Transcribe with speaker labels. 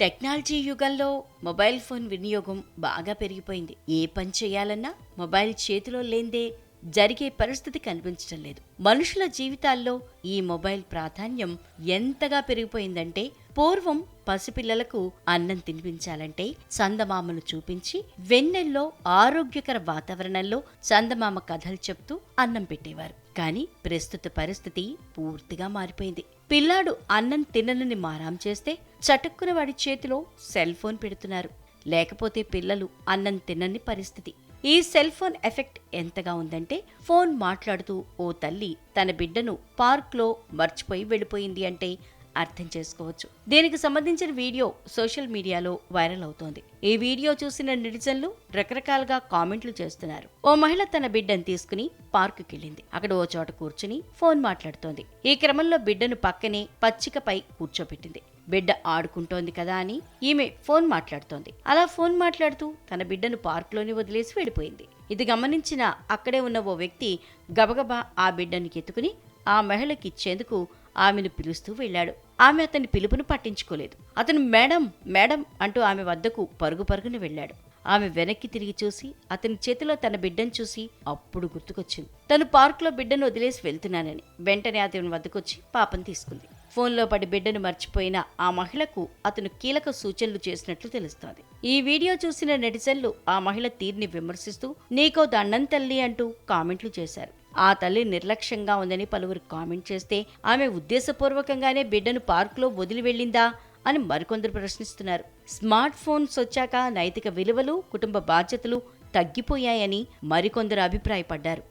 Speaker 1: Technology యుగంలో mobile phone వినియోగం బాగా పెరిగిపోయింది. ఏ పని చేయాలన్నా మొబైల్ చేతిలో లేందే జరిగే పరిస్థితి కనిపించడం లేదు. మనుషుల జీవితాల్లో ఈ మొబైల్ ప్రాధాన్యం ఎంతగా పెరిగిపోయిందంటే పూర్వం పసిపిల్లలకు అన్నం తినిపించాలంటే చందమామను చూపించి వెన్నెల్లో ఆరోగ్యకర వాతావరణంలో చందమామ కథలు చెప్తూ అన్నం పెట్టేవారు. కానీ ప్రస్తుత పరిస్థితి పూర్తిగా మారిపోయింది. పిల్లాడు అన్నం తిననని మారాం చేస్తే చటుక్కున వాడి చేతిలో సెల్ ఫోన్ పెడుతున్నారు. లేకపోతే పిల్లలు అన్నం తినని పరిస్థితి. ఈ సెల్ ఫోన్ ఎఫెక్ట్ ఎంతగా ఉందంటే ఫోన్ మాట్లాడుతూ ఓ తల్లి తన బిడ్డను పార్క్లో మర్చిపోయి వెళ్ళిపోయింది అంటే అర్థం చేసుకోవచ్చు. దీనికి సంబంధించిన వీడియో సోషల్ మీడియాలో వైరల్ అవుతోంది. ఈ వీడియో చూసిన నెటిజన్లు రకరకాలుగా కామెంట్లు చేస్తున్నారు. ఓ మహిళ తన బిడ్డను తీసుకుని పార్కుకి వెళ్ళింది అక్కడ ఓ చోట కూర్చుని ఫోన్ మాట్లాడుతోంది. ఈ క్రమంలో బిడ్డను పక్కనే పచ్చికపై కూర్చోబెట్టింది. బిడ్డ ఆడుకుంటోంది కదా అని ఈమె ఫోన్ మాట్లాడుతోంది. అలా ఫోన్ మాట్లాడుతూ తన బిడ్డను పార్కులోనే వదిలేసి వెళ్ళిపోయింది. ఇది గమనించిన అక్కడే ఉన్న ఓ వ్యక్తి గబగబా ఆ బిడ్డను ఎత్తుకుని ఆ మహిళకి ఇచ్చేందుకు ఆమెను పిలుస్తూ వెళ్ళాడు. ఆమె అతని పిలుపును పట్టించుకోలేదు. అతను మేడం మేడం అంటూ ఆమె వద్దకు పరుగు పరుగున వెళ్ళాడు. ఆమె వెనక్కి తిరిగి చూసి అతని చేతిలో తన బిడ్డను చూసి అప్పుడు గుర్తుకొచ్చింది. తను పార్కులో బిడ్డను వదిలేసి వెళ్తున్నానని. వెంటనే అతని వద్దకొచ్చి పాపం తీసుకుంది. ఫోన్లో పడి బిడ్డను మర్చిపోయిన ఆ మహిళకు అతను కీలక సూచనలు చేసినట్లు తెలుస్తోంది. ఈ వీడియో చూసిన నెటిజన్లు ఆ మహిళ తీరుని విమర్శిస్తూ నీకో దండం తల్లి అంటూ కామెంట్లు చేశారు. ఆ తల్లి నిర్లక్ష్యంగా ఉందని పలువురు కామెంట్ చేస్తే ఆమె ఉద్దేశపూర్వకంగానే బిడ్డను పార్కులో వదిలి వెళ్ళిందా? అని మరికొందరు ప్రశ్నిస్తున్నారు. స్మార్ట్ ఫోన్స్ వచ్చాక నైతిక విలువలు కుటుంబ బాధ్యతలు తగ్గిపోయాయని మరికొందరు అభిప్రాయపడ్డారు.